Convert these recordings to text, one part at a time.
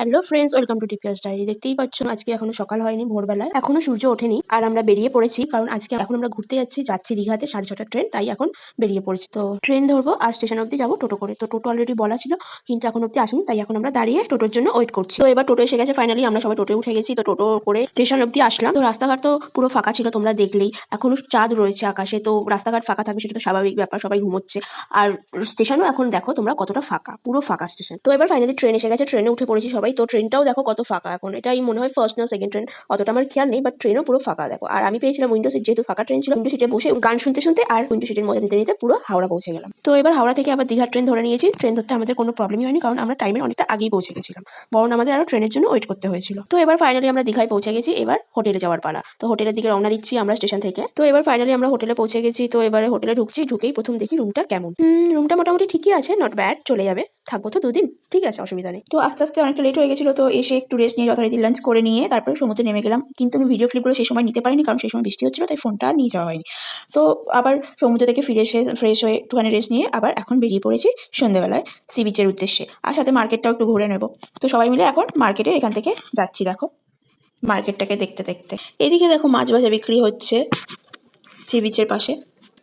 Hello friends welcome to TPS diary দেখতেই পাচ্ছ, আজকে এখনও সকাল হয়নি, ভোরবেলায়। এখনও সূর্য ওঠেনি, আর আমরা বেরিয়ে পড়েছি, কারণ আজকে এখন আমরা ঘুরতে যাচ্ছি যাচ্ছি দীঘাতে, সাড়ে ছটা ট্রেন, তাই এখন বেরিয়ে পড়েছি। তো ট্রেন ধরবো, আর স্টেশন অব্দি যাব টোটো করে। তো টোটো অলরেডি বলা ছিল, কিন্তু এখন অব্দি আসেনি, তাই এখন আমরা দাঁড়িয়ে টোটোর জন্য ওয়েট করছি। তো এবার টোটো এসে গেছে ফাইনালি আমরা সবাই টোটো উঠে গেছি, তো টোটো করে স্টেশন অব্দি আসলাম। তো রাস্তাঘাট তো পুরো ফাঁকা ছিল, তোমরা দেখলেই। এখনও চাঁদ রয়েছে আকাশে, তো রাস্তাঘাট ফাঁকা থাকবে সেটা তো স্বাভাবিক ব্যাপার, সবাই ঘুমোচ্ছে। আর স্টেশনও এখন দেখো তোমরা কতটা ফাঁকা, পুরো ফাঁকা স্টেশন। তো এবার ফাইনালি ট্রেন এসে গেছে ট্রেনে উঠে পড়েছি সবাই। তো ট্রেনটাও দেখো কত ফাঁকা এখন। এটাই মনে হয় ফার্স্ট না সেকেন্ড ট্রেন অতটা আমার খেয়াল নেই বাট ট্রেনও পুরো ফাঁকা দেখো। আর আমি পেয়েছিলাম উইন্ডো সিট যেহেতু ফাঁকা ট্রেন ছিল উইন্ডো সিটে বসে গান শুনতে শুনতে আর উইন্ডো সিটের মজা নিতে নিতে পুরো হাওড়া পৌঁছে গেলাম। তো এবার হাওড়া থেকে আবার দীঘার ট্রেন ধরে নিয়েছি। ট্রেন ধরতে আমাদের কোনো প্রবলেমই হয়নি, কারণ আমরা টাইমে অনেকটা আগেই পৌঁছে গেছিলাম। বরং আমাদের আরও ট্রেনের জন্য ওয়েট করতে হয়েছিল। তো এবার ফাইনালি আমরা দীঘায় পৌঁছে গেছি, এবার হোটেলে যাওয়ার পালা। তো হোটেলের দিকে রওনা দিচ্ছি আমরা স্টেশন থেকে। তো এবার ফাইনালি আমরা হোটেলে পৌঁছে গেছি, তো এবারে হোটেলে ঢুকছি, ঢুকেই প্রথম দেখি রুমটা কেমন। রুমটা মোটামুটি ঠিকই আছে নট ব্যাড চলে যাবে। থাকব। তো দুদিন, ঠিক আছে, অসুবিধা নেই। তো আস্তে আস্তে অনেকটা লেট হয়ে গেছিল, তো এসে একটু রেস্ট নিয়ে যথারীতি লাঞ্চ করে নিয়ে তারপরে সমুদ্রে নেমে গেলাম। কিন্তু আমি ভিডিও ক্লিপগুলো সেই সময় নিতে পারিনি, কারণ সেই সময় বৃষ্টি হচ্ছিল, তাই ফোনটা নিয়ে যাওয়া হয়নি। তো আবার সমুদ্র থেকে ফিরে এসে ফ্রেশ হয়ে একটুখানি রেস্ট নিয়ে আবার এখন বেরিয়ে পড়েছি সন্ধ্যেবেলায় সি বিচের উদ্দেশ্যে। আর সাথে মার্কেটটাও একটু ঘুরে নেব। তো সবাই মিলে এখন মার্কেটে এখান থেকে যাচ্ছি, দেখো। মার্কেটটাকে দেখতে দেখতে। এদিকে দেখো মাছ ভাজা বিক্রি হচ্ছে সি বিচের পাশে।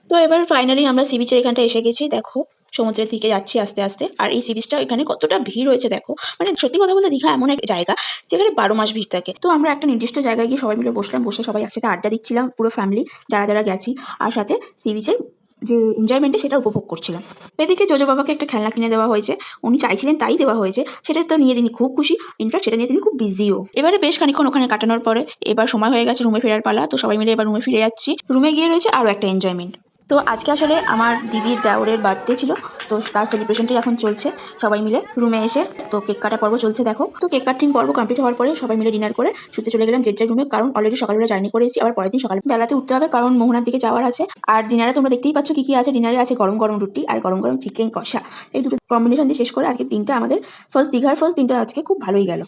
তো এবার ফাইনালি আমরা সি বিচের এখানটা এসে গেছি, দেখো। সমুদ্রের দিকে যাচ্ছি আস্তে আস্তে। আর এই সি বিচটা এখানে কতটা ভিড় হয়েছে দেখো। মানে সত্যি কথা বলতে দীঘা এমন এক জায়গা যেখানে বারো মাস ভিড় থাকে। তো আমরা একটা নির্দিষ্ট জায়গায় গিয়ে সবাই মিলে বসলাম, বসে সবাই একসাথে আড্ডা দিচ্ছিলাম, পুরো ফ্যামিলি যারা যারা গেছি। আর সাথে সি বিচের যে এনজয়মেন্টে সেটা উপভোগ করছিলাম। এদিকে জোজো বাবাকে একটা খেলনা কিনে দেওয়া হয়েছে। উনি চাইছিলেন তাই দেওয়া হয়েছে। সেটা তো নিয়ে তিনি খুব খুশি। ইনফ্যাক্ট সেটা নিয়ে তিনি খুব বিজিও এবারে বেশ খানিক্ষণ ওখানে কাটানোর পরে এবার সময় হয়ে গেছে রুমে ফেরার পালা। তো সবাই মিলে এবার রুমে ফিরে যাচ্ছি। রুমে গিয়ে রয়েছে আরও একটা এনজয়মেন্ট তো আজকে আসলে আমার দিদির দেওরের বার্থডে ছিল, তো তার সেলিব্রেশনটাই এখন চলছে, সবাই মিলে রুমে এসে। তো কেক কাটা পর্ব চলছে, দেখো। তো কেক কাটিং পর্ব কমপ্লিট হওয়ার পরে সবাই মিলে ডিনার করে শুতে চলে গেলাম যে যার রুমে কারণ অলরেডি সকালবেলা জার্নি করে এসেছি আবার পরের দিন সকাল বেলাতে উঠতে হবে, কারণ মোহনার দিকে যাওয়ার আছে। আর ডিনারে তোমরা দেখতেই পাচ্ছ কি কি আছে। ডিনারে আছে গরম গরম রুটি আর গরম গরম চিকেন কষা। এই দুটো কম্বিনেশন দিয়ে শেষ করে আজকে দিনটা আমাদের ফার্স্ট দীঘার ফার্স্ট দিনটা আজকে খুব ভালোই গেল।